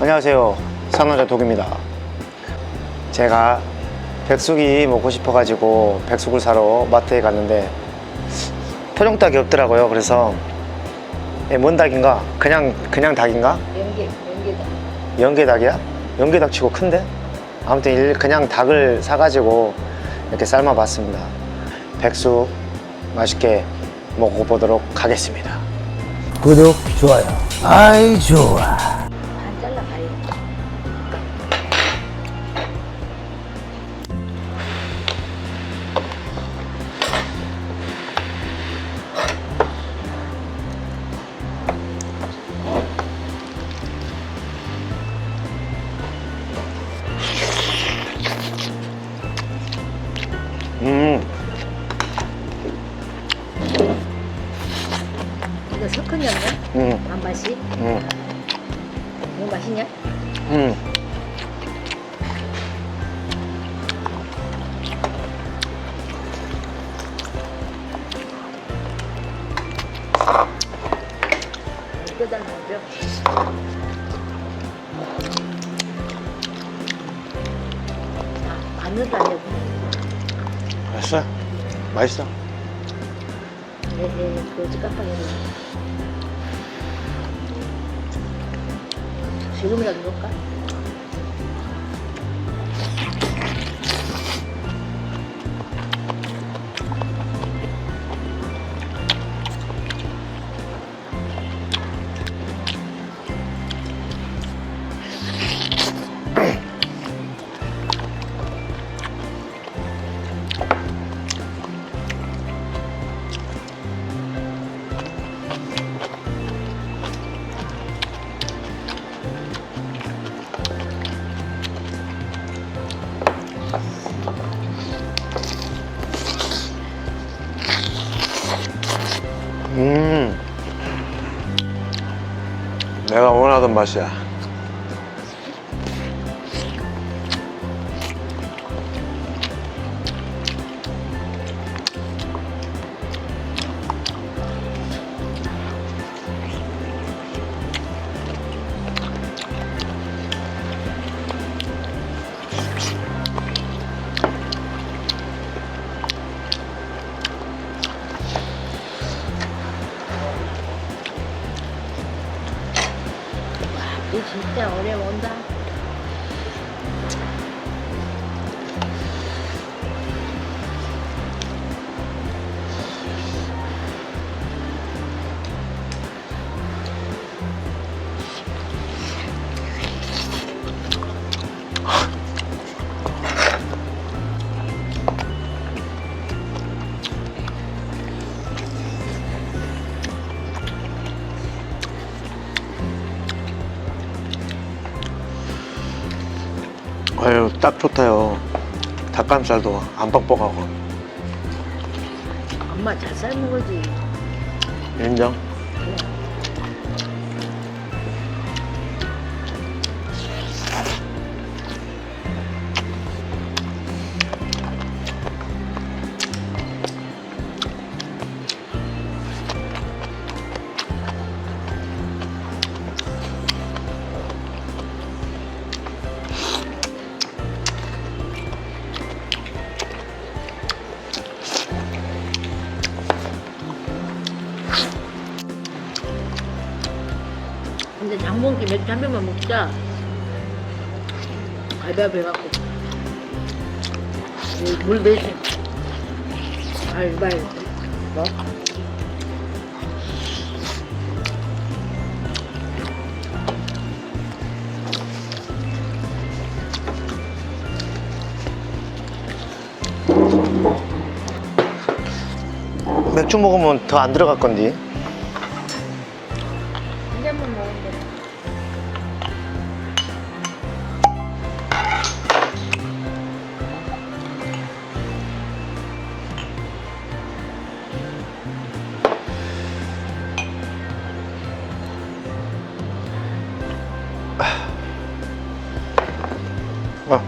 안녕하세요. 산호자 독입니다. 제가 백숙이 먹고 싶어 가지고 백숙을 사러 마트에 갔는데 토종 닭이 없더라고요. 그래서 예, 뭔 닭인가? 그냥 그냥 닭인가? 연계, 연계다. 연계닭이야? 연계닭 치고 큰데? 아무튼 일- 그냥 닭을 사가지고 이렇게 삶아 봤습니다. 백숙 맛있게 먹어보도록 하겠습니다. 구독, 좋아요. 아이, 좋아. 맛맛이? 음, 이거 맛있냐? 음. 뼈달 먹죠? 아, 마늘도 아니고. 맛있어? 맛있어? 에헤, 그거지 깜빡이네. 지금이라도 볼까? 내가 원 이 진짜 온다. 딱 좋다요. 닭가슴살도 안 뻑뻑하고. 엄마 잘 삶은 거지. 인정? 그래. 맥주 한 병만 먹자. 갈비하비 해갖고. 이물 대신. 알발. 뭐? 맥주 먹으면 더 안 들어갈 건디. 어,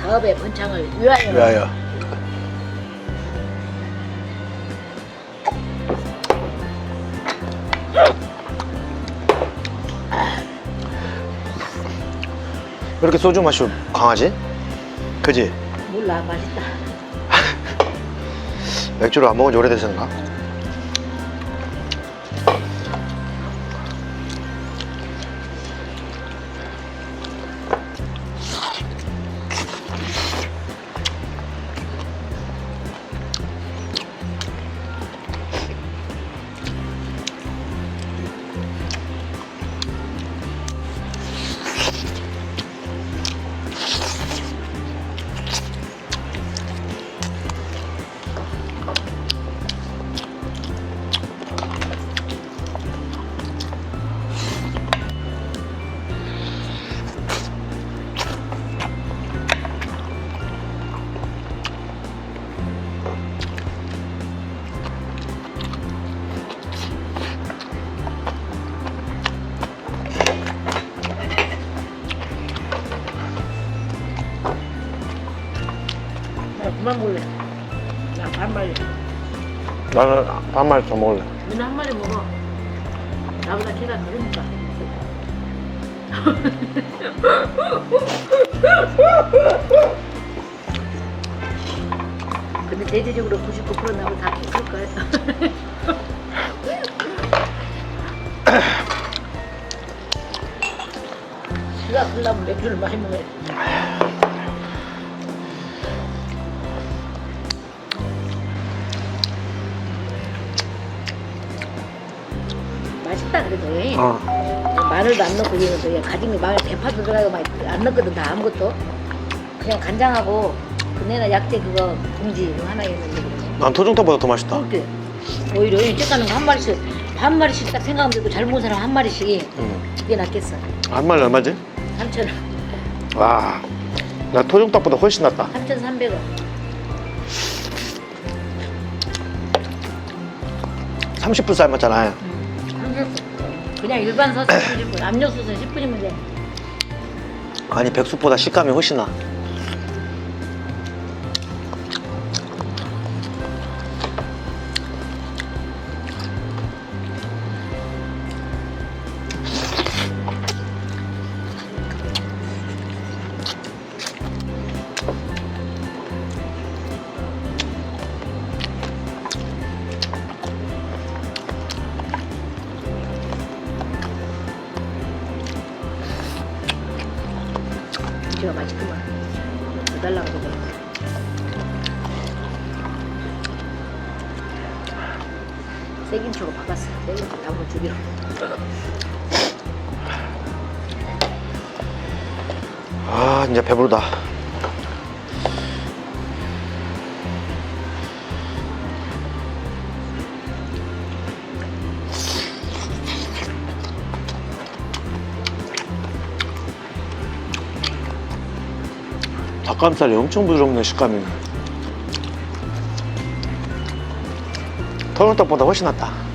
사업의 번창을 위하여. 위하여. 왜 이렇게 소주 맛이 강하지? 그지? 몰라 맛있다. 맥주를 안 먹은 지 오래돼서인 가? 나 그만 먹을래. 나 반말. 나는 한 마리 더 먹을래. 너는 한 마리 먹어. 나보다 키가 크니까. 근데 대체적으로 99% 나보다 다키 클 거야. 키가 크려면 맥주를 많이 먹어야 돼. 마늘도 안 넣고 이러면서 그냥 가진 게 마늘 대파도 들어가고 막안 넣거든 다 아무것도 그냥 간장하고 그네나 약재 그거 봉지 하나 있는데 난 토종닭보다 더 맛있다. 그렇게 오히려 쬐까는 거 한 마리씩 한 마리씩 딱 생각하면 되고 잘 먹은 사람 한 마리씩 응. 그게 낫겠어 한 마리 얼마지? 3,000원 와. 나 토종닭보다 훨씬 낫다. 3,300원 30분 삶았잖아. 그냥 일반 서스 10분 압력솥은 10분이면 돼 아니 백숙보다 식감이 훨씬 나. 김치가 맛있구만. 더 달라고 그래 새김치로 바꿨어. 새김치 담을 주기로 아 이제 배부르다. 닭가슴살이 엄청 부드럽네 식감이. 토종닭보다 훨씬 낫다.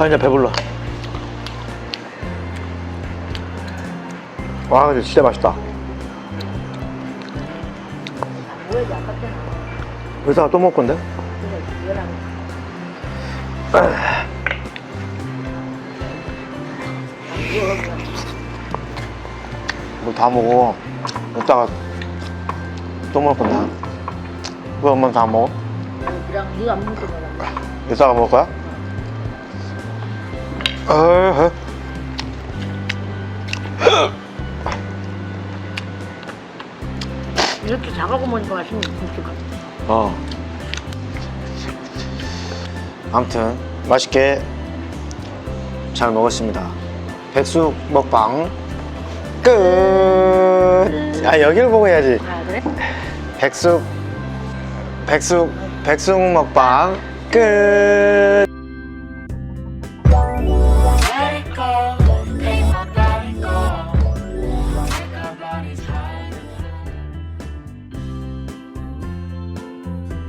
아 이제 배불러. 와 근데 진짜 맛있다. 의사가 또 먹을 건데? 뭐 다 먹어. 이따가 또 먹을 건데. 왜 엄마는 다 안 먹어? 그냥 네가 안 먹는 거야. 이따가 먹을 거야? 어허. 이렇게 작아고 먹으니까 맛있는 김치가. 어. 아무튼 맛있게 잘 먹었습니다. 백숙 먹방 끝. 아 여기를 보고 해야지. 아 그래? 백숙 백숙 백숙 먹방 끝.